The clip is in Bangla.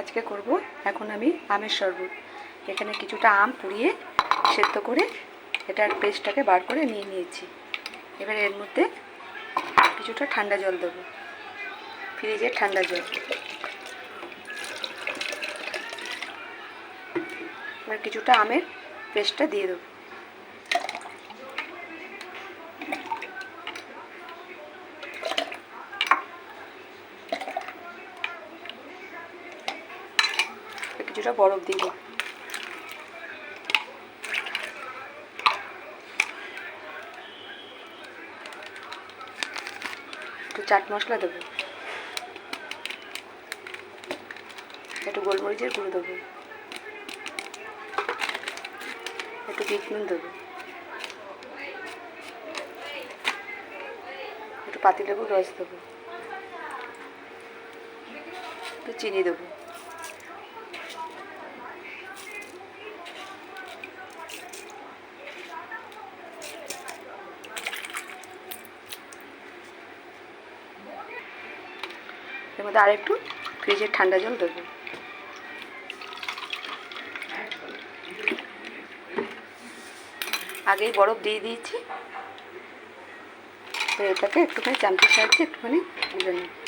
আজকে করব। এখন আমি আমের শরবত। এখানে কিছুটা আম পুড়িয়ে সেদ্ধ করে এটার পেস্টটাকে বার করে নিয়ে নিয়েছি। এবার এর মধ্যে কিছুটা ঠান্ডা জল দেবো। ফ্রিজের ঠান্ডা জল। এবার কিছুটা আমের পেস্টটা দিয়ে দেবো এবার কিছুটা বরফ দিব একটু চাট মশলা দেবো। একটু গোলমরিচের গুঁড়ো দেবো। একটু বিট নুন দেবো। একটু পাতিলেবুর রস দেবো। একটু চিনি দেবো। এর মধ্যে আরেকটু ফ্রিজের ঠান্ডা জল দেবো। আগেই বরফ দিয়ে দিয়েছি। এটাকে একটুখানি চামচির সাহায্যে একটুখানি গুলে নেব।